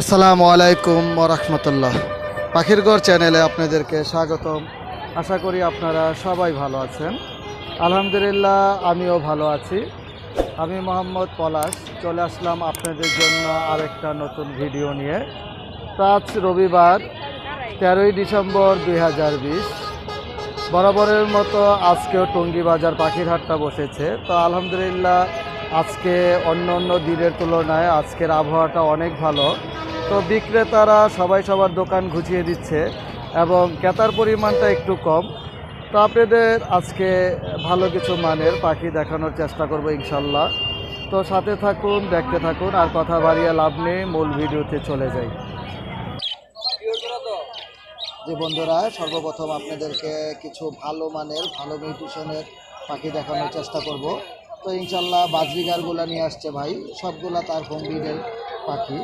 আসসালামু আলাইকুম রহমতুল্লাহ। পাখির গড় চ্যানেলে আপনাদেরকে স্বাগতম। আশা করি আপনারা সবাই ভালো আছেন। আলহামদুলিল্লাহ, আমিও ভালো আছি। আমি মোহাম্মদ পলাশ। চলে আসলাম আপনাদের জন্য আরেকটা নতুন ভিডিও নিয়ে। আজ রবিবার, তেরোই ডিসেম্বর দুই হাজার বিশ। বরাবরের মতো আজকেও টঙ্গী বাজার পাখির হাটটা বসেছে। তো আলহামদুলিল্লাহ, আজকে অন্য অন্য দিনের তুলনায় আজকের আবহাওয়াটা অনেক ভালো। তো বিক্রেতারা সবাই সবার দোকান ঘুচিয়ে দিচ্ছে এবং ক্রেতার পরিমাণটা একটু কম। তো আপনাদের আজকে ভালো কিছু মানের পাখি দেখানোর চেষ্টা করব ইনশাল্লাহ। তো সাথে থাকুন, দেখতে থাকুন, আর কথা বাড়িয়ে লাভ নেই, মূল ভিডিওতে চলে যাই। যে বন্ধুরা, সর্বপ্রথম আপনাদেরকে কিছু ভালো মানের, ভালো মিউটিশনের পাখি দেখানোর চেষ্টা করব। তো ইনশাল্লাহ বাজবিগারগুলো নিয়ে আসছে ভাই, সবগুলা তার হোম পাখি।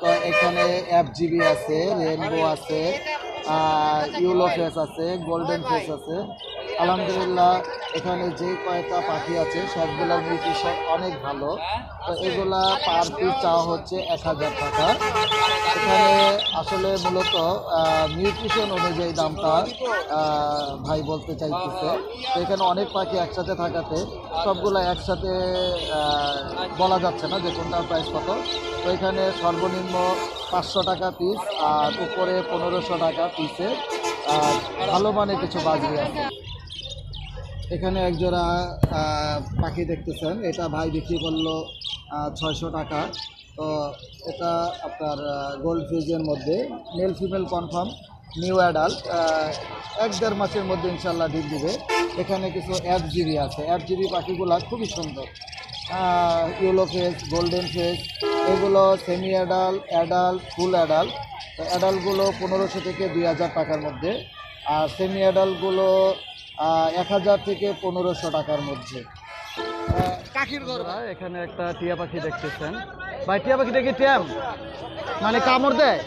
তো এখানে এফ জিবি আছে রেনবো আছে ইউলো ফেস আছে গোল্ডেন ফেস আছে। আলহামদুলিল্লাহ, এখানে যে কয়েকটা পাখি আছে সবগুলোর মিউটিশন অনেক ভালো। তো এগুলা পার পিস চাওয়া হচ্ছে এক হাজার টাকা। এখানে আসলে মূলত নিউট্রিশন অনুযায়ী দামটা ভাই বলতে চাইতেছে। তো এখানে অনেক পাখি একসাথে থাকাতে, সবগুলো একসাথে বলা যাচ্ছে না যে কোনটার প্রাইস কত। তো এখানে সর্বনিম্ন পাঁচশো টাকা পিস আর উপরে পনেরোশো টাকা পিসে আর ভালো মানের কিছু বাজবে আছে। এখানে একজোড়া পাখি দেখতেছেন। এটা ভাই বিক্রি করল ছয়শো টাকা। তো এটা আপনার গোল্ড ফিজের মধ্যে male female confirm new adult এক দেড় মাসের মধ্যে ইনশাল্লাহ ডিম দিবে। এখানে কিছু অ্যাপ জিবি আছে। অ্যাপ জিবি পাখিগুলো খুবই সুন্দর। ইউলো ফেস গোল্ডেন ফেস এগুলো semi adult adult full adult অ্যাডাল্টগুলো পনেরোশো থেকে দুই হাজার টাকার মধ্যে। আর সেমি অ্যাডাল্টগুলো এক হাজার থেকে পনেরোশো টাকার মধ্যে। কাকির এখানে একটা টিয়া পাখি দেখতেছেন। ভাই টিয়া পাখিটা কি ট্যাম মানে কামড় দেয়?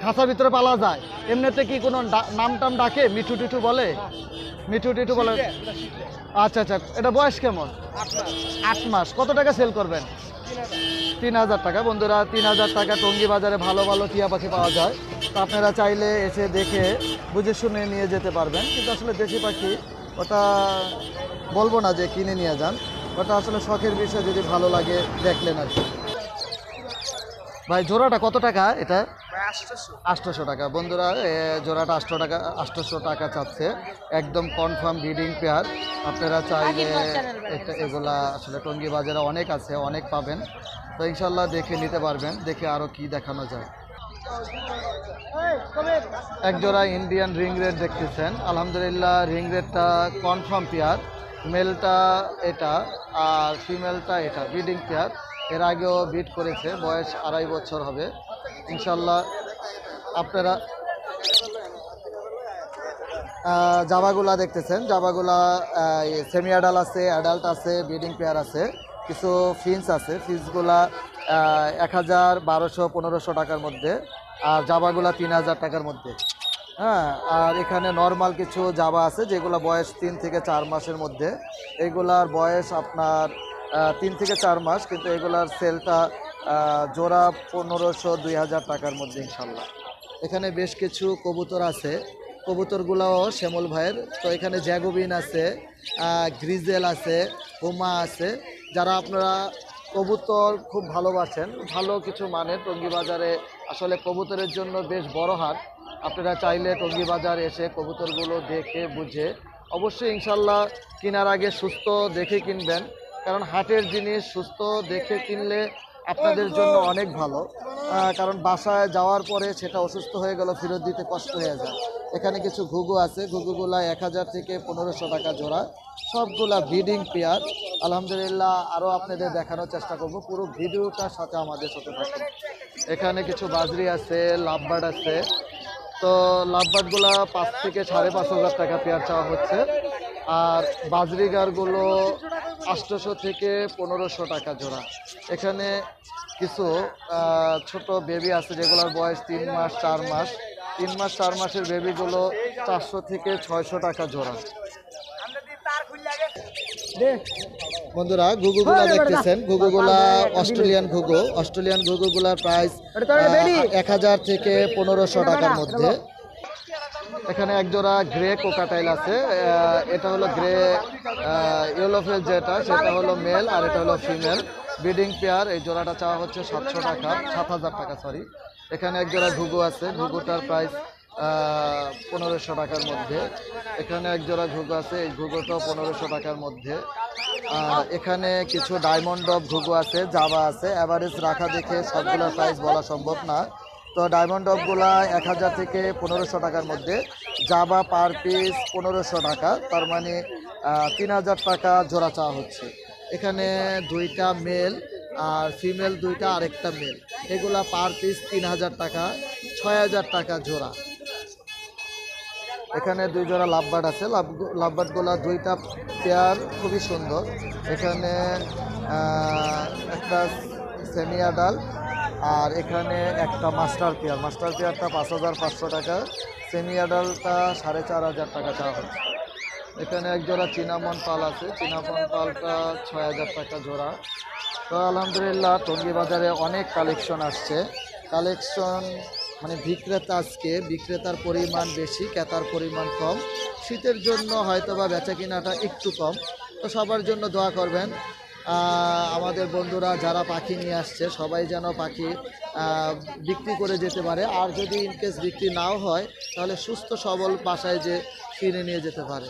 খাঁচার ভিতরে পালা যায়। এমনিতে কি কোনো ডা- নাম টাম ডাকে? মিঠু টিঠু বলে? মিঠু টিঠু বলে? আচ্ছা আচ্ছা। এটা বয়স কেমন? আট মাস। কত টাকা সেল করবেন? তিন হাজার টাকা। বন্ধুরা তিন হাজার টাকা টঙ্গি বাজারে ভালো ভালো টিয়া পাখি পাওয়া যায়। তো আপনারা চাইলে এসে দেখে বুঝে শুনে নিয়ে যেতে পারবেন। কিন্তু আসলে দেশি পাখি ওটা বলব না যে কিনে নিয়ে যান। ওটা আসলে শখের বিষয় যদি ভালো লাগে দেখলেন আর কি। ভাই জোড়াটা কত টাকা এটা? আটশোশো। টাকা। বন্ধুরা এ, জোড়াটা আটশো টাকা আটশোশো টাকা চাচ্ছে। একদম কনফার্ম ব্রিডিং পেয়ার আপনারা চাইলে এটা এগুলা আসলে টঙ্গি বাজারে অনেক আছে অনেক পাবেন। তো ইনশাল্লাহ দেখে নিতে পারবেন দেখে আরও কি দেখানো যায়। এক জোড়া ইন্ডিয়ান রিং রেট দেখতেছেন। আলহামদুলিল্লাহ রিং রেডটা কনফার্ম পেয়ার মেলটা এটা আর ফিমেলটা এটা ব্রিডিং পেয়ার এর আগেও বিট করেছে বয়স আড়াই বছর হবে। ইনশাল্লাহ আপনারা আহ, জামাগুলা দেখতেছেন। জামাগুলা সেমি অ্যাডাল্ট আছে অ্যাডাল্ট আছে ব্রিডিং পেয়ার আছে। কিছু ফিন্স আছে। ফিন্সগুলা এক হাজার বারোশো, পনেরোশো টাকার মধ্যে, আর জাবাগুলা তিন হাজার টাকার মধ্যে। হ্যাঁ আর এখানে নর্মাল কিছু জাবা আছে, যেগুলো বয়স তিন থেকে চার মাসের মধ্যে। এগুলার বয়স আপনার তিন থেকে চার মাস, কিন্তু এগুলার সেলটা জোড়া পনেরোশো, দুই হাজার টাকার মধ্যে ইনশাল্লাহ। এখানে বেশ কিছু কবুতর আছে। কবুতরগুলোও শ্যামল ভাইয়ের। তো এখানে জ্যাগোবিন আছে গ্রিজেল আছে, হুমা আছে। যারা আপনারা কবুতর খুব ভালোবাসেন, ভালো কিছু মানে টঙ্গি বাজারে আসলে কবুতরের জন্য বেশ বড় হাট। আপনারা চাইলে টঙ্গি বাজার এসে কবুতরগুলো দেখে, বুঝে অবশ্যই ইনশাল্লাহ কেনার আগে সুস্থ দেখে কিনবেন। কারণ হাটের জিনিস সুস্থ দেখে কিনলে আপনাদের জন্য অনেক ভালো। কারণ বাসায় যাওয়ার পরে সেটা অসুস্থ হয়ে গেল, ফেরত দিতে কষ্ট হয়ে যায়। এখানে কিছু ঘুঘু আছে। ঘুঘুগুলা এক হাজার থেকে পনেরোশো টাকা জোড়া। সবগুলা ব্রিডিং পেয়ার। আলহামদুলিল্লাহ আরও আপনাদের দেখানোর চেষ্টা করব। পুরো ভিডিওটার সাথে আমাদের সাথে থাকুন। এখানে কিছু বাজরি আছে, লাভবার্ড আছে। তো লাভবার্ডগুলা পাঁচ থেকে সাড়ে পাঁচ হাজার টাকা পেয়ার চাওয়া হচ্ছে। আর বাজরিগারগুলো আটশোশো থেকে পনেরোশো টাকা জোড়া। এখানে কিছু ছোট বেবি আছে যেগুলোর বয়স তিন মাস, চার মাস। তিন মাস চার মাসের বেবিগুলো চারশো থেকে ছয়শো টাকা জোড়া। বন্ধুরা ঘুঘুগুলা দেখতেছেন। ঘুঘুগুলা অস্ট্রেলিয়ান ঘুঘু। অস্ট্রেলিয়ান ঘুঘুগুলার প্রাইস এক হাজার থেকে পনেরোশো টাকার মধ্যে। এখানে এক জোড়া গ্রে কোকাটাইল আছে। আহ, এটা হলো গ্রে ইয়েলোফেল যেটা সেটা হলো মেল আর এটা হলো ফিমেল ব্রিডিং পেয়ার এই জোড়াটা চাওয়া হচ্ছে সাতশো টাকা সাত হাজার টাকা সরি এখানে এক জোড়া ঘুঘু আছে, ঘুঘুটার প্রাইস পনেরোশো টাকার মধ্যে। এখানে এক জোড়া ঘুঘু আছে, এই ঘুঘুটাও পনেরোশো টাকার মধ্যে। এখানে কিছু ডায়মন্ড অফ ঘুঘু আছে, জাবা আছে অ্যাভারেজ রাখা দেখে সবগুলোর প্রাইস বলা সম্ভব না। তো ডায়মন্ড অফগুলা এক হাজার থেকে পনেরোশো টাকার মধ্যে। জাবা পার পিস পনেরোশো টাকা, তার মানে তিন হাজার টাকা জোড়া চাওয়া হচ্ছে। এখানে দুইটা মেল আর ফিমেল দুইটা, আরেকটা মেল। এগুলা পার পিস তিন হাজার টাকা, ছয় হাজার টাকা জোড়া। এখানে দুই জোড়া লাভবার্ড আছে। লাভ লাভবার্ডগুলা দুইটা পেয়ার, খুবই সুন্দর। এখানে একটা সেমি আডাল আর এখানে একটা মাস্টার পেয়ার। মাস্টার পেয়ারটা পাঁচ হাজার পাঁচশো টাকা। সেমি আডালটা সাড়ে চার হাজার টাকা চাওয়া হচ্ছে। এখানে এক জোড়া চিনামন পাল আছে। চিনামন পালটা ছয় হাজার টাকা জোড়া। তো আলহামদুলিল্লাহ টঙ্গী বাজারে অনেক কালেকশন আসছে। কালেকশন মানে বিক্রেতা আজকে, বিক্রেতার পরিমাণ বেশি, ক্রেতার পরিমাণ কম। শীতের জন্য হয়তো বা বেচা কিনাটা একটু কম। তো সবার জন্য দোয়া করবেন। আমাদের বন্ধুরা যারা পাখি নিয়ে আসছে, সবাই যেন পাখি বিক্রি করে যেতে পারে। আর যদি ইনকেস বিক্রি নাও হয়, তাহলে সুস্থ সবল বাসায় যে কিনে নিয়ে যেতে পারে।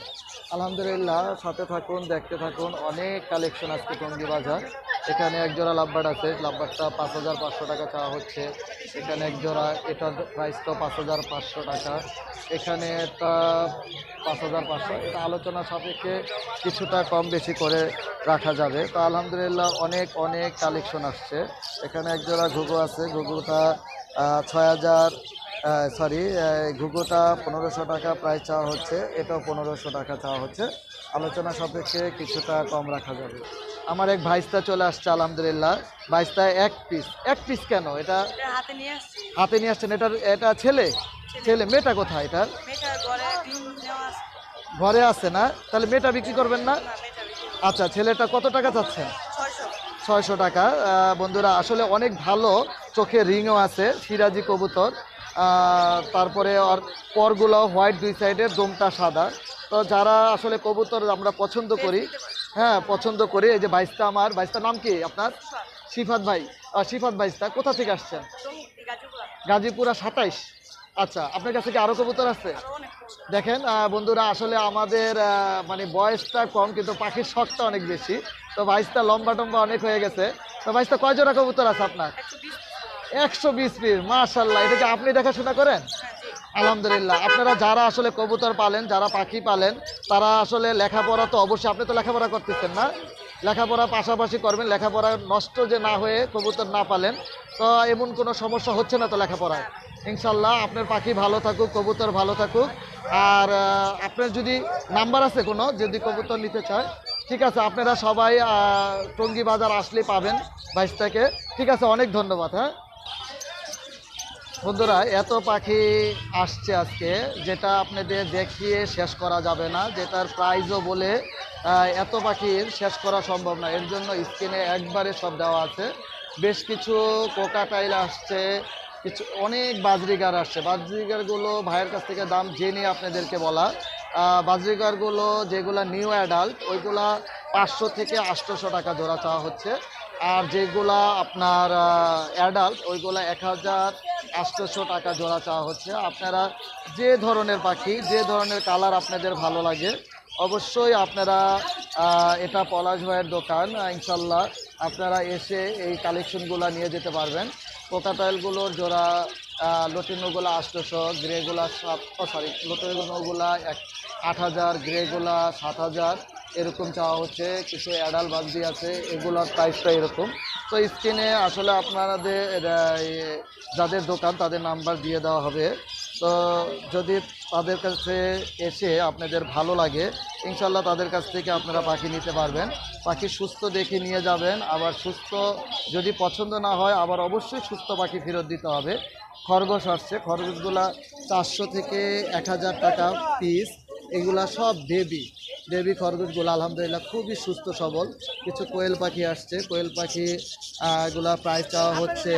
আলহামদুলিল্লাহ, সাথে থাকুন, দেখতে থাকুন। অনেক কালেকশন আজকে টঙ্গী বাজার। এখানে এক জোড়া লাভবার্ড আছে। লাভবার্ডটা পাঁচ হাজার পাঁচশো টাকা চাওয়া হচ্ছে। এখানে এক জোড়া, এটার প্রাইসটা পাঁচ হাজার পাঁচশো টাকা। এখানে একটা পাঁচ হাজার পাঁচশো। এটা আলোচনা সাপেক্ষে কিছুটা কম বেশি করে রাখা যাবে। তো আলহামদুলিল্লাহ, অনেক অনেক কালেকশন আসছে। এখানে এক জোড়া ঘুঘু আছে। ঘুঘুটা ছয় হাজার সরি ঘুঘুটা পনেরোশো টাকা প্রায় চাওয়া হচ্ছে এটাও পনেরোশো টাকা চাওয়া হচ্ছে। আলোচনা সাপেক্ষে কিছুটা কম রাখা যাবে। আমার এক ভাইস্তা চলে আসছে আলহামদুলিল্লাহ। ভাইস্তা এক পিস এক পিস কেন? এটা হাতে নিয়ে আসছি। হাতে নিয়ে আসছেন? এটার এটা ছেলে? ছেলে। মেয়েটা কোথায় এটার? ঘরে আছে। না? তাহলে মেয়েটা বিক্রি করবেন না? আচ্ছা ছেলেটা কত টাকা চাচ্ছেন? ছয়শো। টাকা। বন্ধুরা আসলে অনেক ভালো চোখে রিংও আছে সিরাজি কবুতর। তারপরে আর পরগুলো হোয়াইট দুই সাইডের দমটা সাদা। তো যারা আসলে কবুতর আমরা পছন্দ করি হ্যাঁ পছন্দ করি, এই যে বাইশটা আমার বাইশটার নাম কি আপনার? সিফাত ভাই। সিফাত বাইশটা, কোথা থেকে আসছেন? গাজীপুরা সাতাইশ। আচ্ছা আপনার কাছে কি আরও কবুতর আছে? দেখেন বন্ধুরা, আসলে আমাদের মানে বয়সটা কম, কিন্তু পাখির শখটা অনেক বেশি। তো বাইশটা লম্বা টম্বা অনেক হয়ে গেছে। তো বাইশটা কয় জোড়া কবুতর আছে আপনার? একশো বিশ পিস মাশাল্লাহ। এটা কি আপনি দেখাশোনা করেন? হ্যাঁ আলহামদুলিল্লাহ। আপনারা যারা আসলে কবুতর পালেন যারা পাখি পালেন তারা আসলে লেখাপড়া তো অবশ্যই আপনি তো লেখাপড়া করতেছেন না? লেখাপড়া পাশাপাশি করবেন লেখাপড়া নষ্ট যে না হয়ে কবুতর না পালেন তো এমন কোনো সমস্যা হচ্ছে না তো লেখাপড়ায়? ইনশাল্লাহ আপনার পাখি ভালো থাকুক কবুতর ভালো থাকুক। আর আপনার যদি নাম্বার আছে কোনো যদি কবুতর নিতে চায় ঠিক আছে আপনারা সবাই টঙ্গী বাজার আসলেই পাবেন বাইশ থেকে ঠিক আছে অনেক ধন্যবাদ হ্যাঁ? বন্ধুরা, এত পাখি আসছে আজকে, যেটা আপনাদের দেখিয়ে শেষ করা যাবে না, যেটার প্রাইজও বলে এত পাখির শেষ করা সম্ভব না। এর জন্য স্ক্রিনে একবারে সব দেওয়া আছে। বেশ কিছু কোকাটাইল আসছে, কিছু, অনেক বাজরিগার আসছে। বাজরিগারগুলো ভাইয়ের কাছ থেকে দাম জেনে আপনাদেরকে বলা। বাজরিগারগুলো যেগুলা নিউ অ্যাডাল্ট ওইগুলা পাঁচশো থেকে আটশোশো টাকা জোড়া চাওয়া হচ্ছে। আর যেগুলা আপনার অ্যাডাল্ট ওইগুলা এক হাজার আটশোশো টাকা জোড়া চাওয়া হচ্ছে। আপনারা যে ধরনের পাখি, যে ধরনের কালার আপনাদের ভালো লাগে, অবশ্যই আপনারা এটা পলাশ ভাইয়ের দোকান ইনশাল্লাহ আপনারা এসে এই কালেকশনগুলো নিয়ে যেতে পারবেন। কোকাটাইলগুলোর জোড়া লটিনোগুলো আটশোশো, গ্রেগুলা সাত সরি লটিনোগুলা এক, আট হাজার, গ্রেগুলা সাত হাজার, এরকম চাওয়া হচ্ছে। কিছু অ্যাডাল বাগদি আছে, এগুলোর প্রাইসটা এরকম। তো স্ক্রিনে আসলে আপনাদের যাদের দোকান, তাদের নাম্বার দিয়ে দেওয়া হবে। তো যদি তাদের কাছে এসে আপনাদের ভালো লাগে ইনশাল্লাহ তাদের কাছ থেকে আপনারা পাখি নিতে পারবেন। পাখি সুস্থ দেখে নিয়ে যাবেন। আবার সুস্থ যদি পছন্দ না হয়, আবার অবশ্যই সুস্থ পাখি ফেরত দিতে হবে। খরগোশ আসছে। খরগোশগুলা চারশো থেকে এক হাজার টাকা পিস এগুলা সব বেবি বেবি খরগোশগুলো, আলহামদুলিল্লাহ, খুবই সুস্থ, সবল। কিছু কোয়েল পাখি আসছে। কোয়েল পাখি এগুলা গুলা প্রাইস চাওয়া হচ্ছে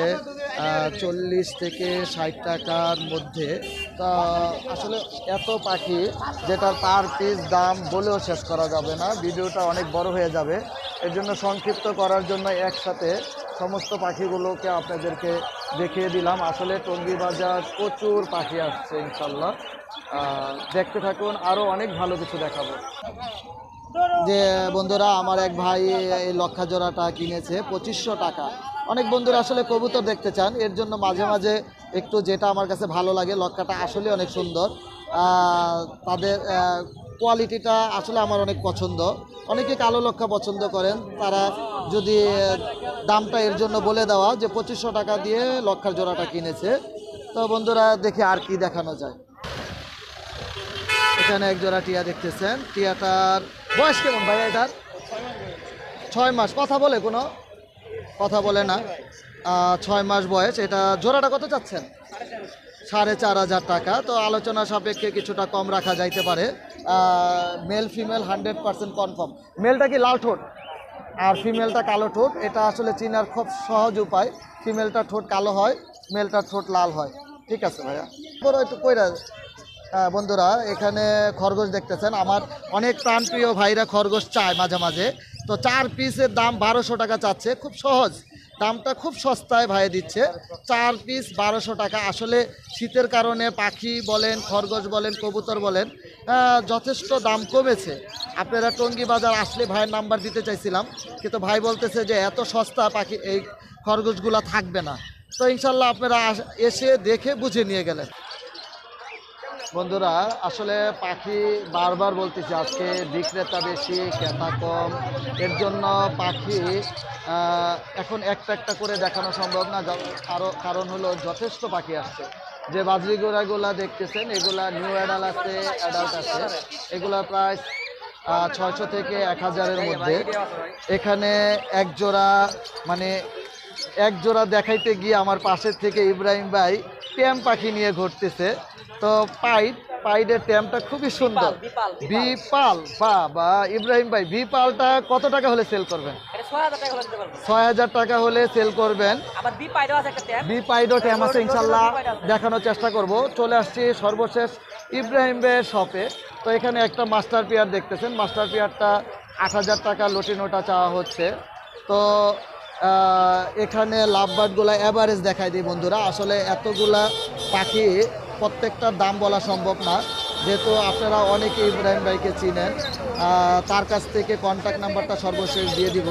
চল্লিশ থেকে ষাট টাকার মধ্যে। তা আসলে এত পাখি, যেটার পার পিস দাম বলেও শেষ করা যাবে না। ভিডিওটা অনেক বড় হয়ে যাবে। এর জন্য সংক্ষিপ্ত করার জন্য একসাথে সমস্ত পাখিগুলোকে আপনাদেরকে দেখিয়ে দিলাম। আসলে টঙ্গী বাজার প্রচুর পাখি আসছে, ইনশাল্লাহ। দেখতে থাকুন আরও অনেক ভালো কিছু দেখাবো। যে বন্ধুরা, আমার এক ভাই এই লক্ষা জোড়াটা কিনেছে, পঁচিশশো টাকা। অনেক বন্ধুরা আসলে কবুতর দেখতে চান, এর জন্য মাঝে মাঝে একটু যেটা আমার কাছে ভালো লাগে, লক্ষাটা আসলে অনেক সুন্দর। তাদের কোয়ালিটিটা আসলে আমার অনেক পছন্দ। অনেকে কালো লক্ষা পছন্দ করেন, তারা যদি দামটা এর জন্য বলে দেওয়া যে পঁচিশশো টাকা দিয়ে লক্ষার জোড়াটা কিনেছে। তো বন্ধুরা, দেখি আর কি দেখানো যায়। এখানে এক জোড়া টিয়া দেখতেছেন। টিয়াটার বয়স কেমন ভাই এটার? ছয় মাস। কথা বলে কোনো? কথা বলে না। ছয় মাস বয়স। এটা জোড়াটা কত চাচ্ছেন? সাড়ে চার হাজার টাকা। তো আলোচনা সাপেক্ষে কিছুটা কম রাখা যাইতে পারে। Male female hundred percent confirm মেলটা কি লাল ঠোঁট? আর ফিমেলটা কালো ঠোঁট। এটা আসলে চিনার খুব সহজ উপায়। ফিমেলটা ঠোঁট কালো হয় মেলটা ঠোঁট লাল হয়। ঠিক আছে ভাইয়া। একটু কইরা বন্ধুরা, এখানে খরগোশ দেখতেছেন। আমার অনেক প্রাণপ্রিয় ভাইরা খরগোশ চায় মাঝে মাঝে। তো চার পিসের দাম বারোশো টাকা চাচ্ছে। খুব সহজ। দামটা খুব সস্তায় ভাই দিচ্ছে। চার পিস বারোশো টাকা। আসলে শীতের কারণে পাখি বলেন, খরগোশ বলেন, কবুতর বলেন যথেষ্ট দাম কমেছে। আপনারা টঙ্গী বাজার আসলে ভাইয়ের নাম্বার দিতে চাইছিলাম। কিন্তু ভাই বলতেছে যে এত সস্তা পাখি, এই খরগোশগুলো থাকবে না। তো ইনশাল্লাহ আপনারা এসে দেখে বুঝে নিয়ে গেলেন। বন্ধুরা, আসলে পাখি বারবার বলতেছি, আজকে বিক্রেতা বেশি, ক্রেতা কম। এর জন্য পাখি এখন একটা একটা করে দেখানো সম্ভব না কারও কারণ হলো যথেষ্ট পাখি আসছে। যে বাজরি গোড়াগুলা দেখতেছেন, এগুলা নিউ অ্যাডাল আছে অ্যাডাল্ট আছে। এগুলা প্রায় ছয়শো থেকে এক হাজারের মধ্যে। এখানে এক জোড়া মানে এক জোড়া দেখাইতে গিয়ে আমার পাশের থেকে ইব্রাহিম ভাই ট্যাম পাখি নিয়ে ঘুরতেছে। তো পাইট পাইডের ট্যামটা খুবই সুন্দর। বিপাল, বা বা ইব্রাহিম ভাই বিপালটা কত টাকা হলে সেল করবেন? ছয় হাজার টাকা হলে সেল করবেন। আবার বি পাইডও আছে একটা ট্যাব বি পাইডো ট্যাম আছে ইনশাল্লাহ দেখানোর চেষ্টা করব। চলে আসছি সর্বশেষ ইব্রাহিম ভাইয়ের শপে তো এখানে একটা মাস্টার পিয়ার দেখতেছেন। মাস্টার পেয়ারটা আট হাজার টাকা লটিনোটা চাওয়া হচ্ছে। তো এখানে লাভবার্ডগুলা অ্যাভারেজ দেখাই দিই বন্ধুরা। আসলে এতগুলা পাখি প্রত্যেকটার দাম বলা সম্ভব না। যেহেতু আপনারা অনেকে ইব্রাহিম ভাইকে চিনেন তার কাছ থেকে কন্ট্যাক্ট নাম্বারটা সর্বশেষ দিয়ে দিব।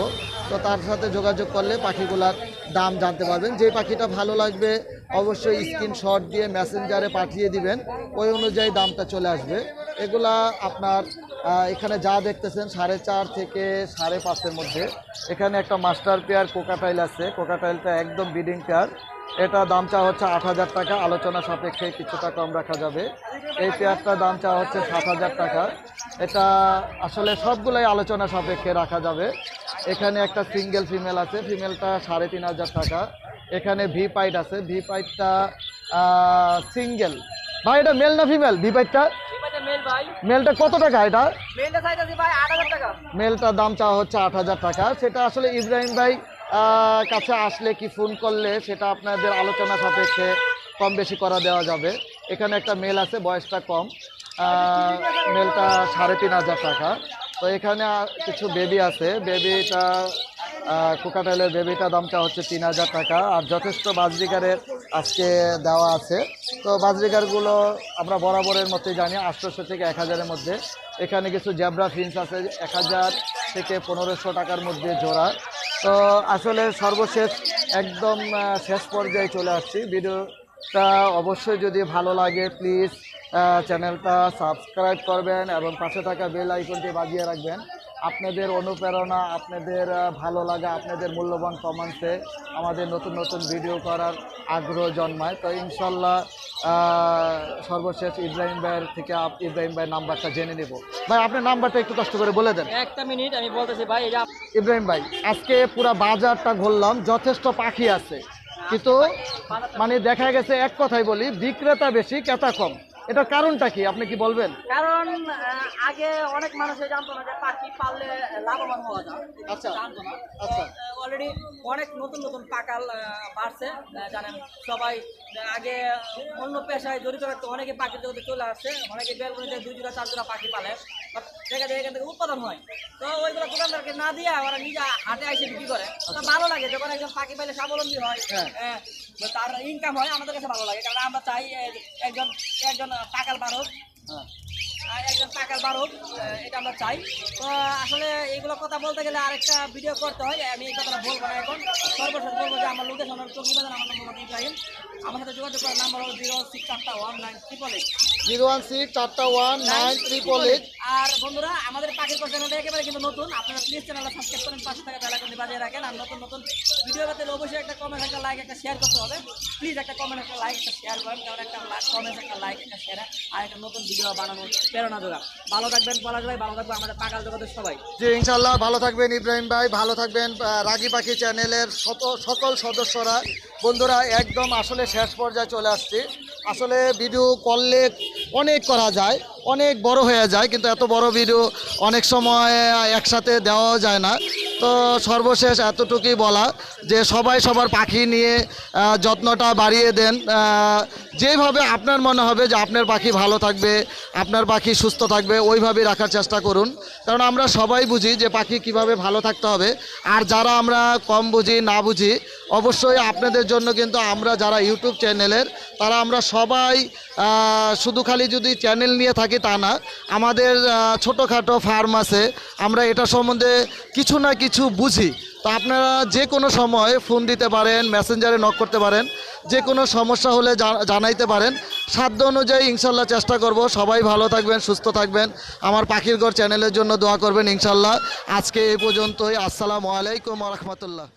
তো তার সাথে যোগাযোগ করলে পাখিগুলার দাম জানতে পারবেন। যে পাখিটা ভালো লাগবে, অবশ্যই স্ক্রিনশট দিয়ে মেসেঞ্জারে পাঠিয়ে দিবেন। ওই অনুযায়ী দামটা চলে আসবে। এগুলা আপনার এখানে যা দেখতেছেন, সাড়ে চার থেকে সাড়ে পাঁচের মধ্যে। এখানে একটা মাস্টার পেয়ার কোকাটাইল আছে। কোকাটাইলটা একদম বিডিং পেয়ার এটা দাম চা হচ্ছে আট হাজার টাকা আলোচনা সাপেক্ষে কিছুটা কম রাখা যাবে। এই পেয়ারটার দাম চা হচ্ছে সাত হাজার টাকা। এটা আসলে সবগুলোই আলোচনা সাপেক্ষে রাখা যাবে। এখানে একটা সিঙ্গেল ফিমেল আছে ফিমেলটা সাড়ে তিন হাজার টাকা। এখানে ভি পাইট আছে ভি পাইটটা সিঙ্গেল ভাই এটা মেল না ফিমেল ভি পাইটটা মেলটা কত টাকা এটা? মেলটা দাম চাওয়া হচ্ছে আট হাজার টাকা। সেটা আসলে ইব্রাহিম ভাই কাছে আসলে কি ফোন করলে সেটা আপনাদের আলোচনা সাপেক্ষে কম বেশি করা দেওয়া যাবে। এখানে একটা মেল আছে, বয়সটা কম। মেলটা সাড়ে তিন হাজার টাকা। তো এখানে কিছু বেবি আছে। বেবিটা কোকাটাইলের বেবিটা দামটা হচ্ছে তিন হাজার টাকা। আর যথেষ্ট বাজরিকারের আজকে দেওয়া আছে। তো বাজরিকারগুলো আমরা বরাবরের মতোই জানি, আটশোশো থেকে এক হাজারের মধ্যে। এখানে কিছু জ্যাবরা ফিন্স আছে, এক হাজার থেকে পনেরোশো টাকার মধ্যে জোড়া। তো আসলে সর্বশেষ একদম শেষ পর্যায়ে চলে আসছি। ভিডিওটা অবশ্যই যদি ভালো লাগে, প্লিজ চ্যানেলটা সাবস্ক্রাইব করবেন এবং পাশে থাকা বেল আইকনটি বাজিয়ে রাখবেন। আপনাদের অনুপ্রেরণা আপনাদের ভালো লাগা আপনাদের মূল্যবান কমেন্টসে আমাদের নতুন নতুন ভিডিও করার আগ্রহ জন্মায়। তো ইনশাল্লাহ সর্বশেষ ইব্রাহিম ভাইয়ের থেকে ইব্রাহিম ভাইয়ের নাম্বারটা জেনে নেব। ভাই আপনার নাম্বারটা একটু কষ্ট করে বলে দেন। একটা মিনিট আমি বলতেছি ভাই ইব্রাহিম ভাই আজকে পুরো বাজারটা ঘুরলাম যথেষ্ট পাখি আছে। কিন্তু মানে দেখা গেছে এক কথাই বলি বিক্রেতা বেশি ক্রেতা কম। এটার কারণটা কি? আপনি কি বলবেন? কারণ আগে অনেক মানুষে জানতো না যে পাখি পাললে লাভবান হওয়া যায়। আচ্ছা। আচ্ছা। অলরেডি অনেক নতুন নতুন পাকাল বাড়ছে জানেন সবাই আগে অন্য পেশায় জড়িত রাখতো অনেকে পাখির জগতে চলে আসছে অনেকে বেলগুনিতে দুই জোড়া চার জোড়া পাখি পালে। দেখা যায় এখান থেকে উৎপাদন হয়। তো ওইগুলো দোকানদারকে না দিয়ে ওরা নিজে হাটে এসে বিক্রি করে। তো ভালো লাগে যখন একজন পাখি পাইলে স্বাবলম্বী হয় হ্যাঁ। তার ইনকাম হয় আমাদের কাছে ভালো লাগে। কারণ আমরা চাই একজন একজন পাকাল বারক। হ্যাঁ। আর একজন টাকার বারক এটা আমরা চাই। তো আসলে এইগুলো কথা বলতে গেলে আরেকটা ভিডিও করতে হয় আমি এই কথাটা বলব না এখন। সর্বশেষ বলব যে আমার লোকেশন হলো বাজার আমার নম্বর ইব্রাহিম। আমার সাথে যোগাযোগ করার নাম্বার হলো জিরো সিক্স চারটা one nine triple eight zero one six চারটা ওয়ান নাইন ট্রিপল এইট আর বন্ধুরা আমাদের পাখির চ্যানেলটা একেবারে কিন্তু নতুন। আপনারা প্লিজ চ্যানেলটা সাবস্ক্রাইব করেন পাশে থাকা বেলাকন্দি বাজিয়ে রাখেন। আর নতুন নতুন ভিডিও পেতে অবশ্যই একটা কমেন্ট একটা লাইক একটা শেয়ার করতে হবে। প্লিজ একটা কমেন্ট একটা লাইক একটা শেয়ার করেন কারণ একটা কমেন্ট একটা লাইক একটা শেয়ার আর একটা নতুন ভিডিও বানানোর প্রেরণা ভালো থাকবেন পলাশ ভাই ভালো আমাদের পাকাল জগতের সবাই। জি ইনশাল্লাহ ভালো থাকবেন ইব্রাহিম ভাই ভালো থাকবেন রাগী পাখি চ্যানেলের সকল সদস্যরা। বন্ধুরা একদম আসলে শেষ পর্যায়ে চলে আসছি। আসলে ভিডিও করলে অনেক করা যায়, অনেক বড় হয়ে যায়, কিন্তু এত বড় ভিডিও অনেক সময় একসাথে দেওয়া যায় না। তো সর্বশেষ এতটুকুই বলা যে সবাই সবার পাখি নিয়ে যত্নটা বাড়িয়ে দেন। যেভাবে আপনার মনে হবে যে আপনার পাখি ভালো থাকবে, আপনার পাখি সুস্থ থাকবে ওইভাবে রাখার চেষ্টা করুন। কারণ আমরা সবাই বুঝি যে পাখি কীভাবে ভালো থাকতে হবে। আর যারা আমরা কম বুঝি, না বুঝি, অবশ্যই আপনাদের জন্য কিন্তু আমরা যারা ইউটিউব চ্যানেলের তারা আমরা সবাই শুধু খালি যদি চ্যানেল নিয়ে থাকি তা না, আমাদের ছোটোখাটো ফার্ম আছে, আমরা এটা সম্বন্ধে কিছু না কিছু বুঝি। তো আপনারা যে কোনো সময় ফোন দিতে পারেন মেসেঞ্জারে নক করতে পারেন, যে কোনো সমস্যা হলে জানাইতে পারেন। সাধ্য অনুযায়ী ইনশাল্লাহ চেষ্টা করব। সবাই ভালো থাকবেন, সুস্থ থাকবেন। আমার পাখির ঘর চ্যানেলের জন্য দোয়া করবেন ইনশাল্লাহ। আজকে এই পর্যন্তই। আসসালামু আলাইকুম রহমতুল্লাহ।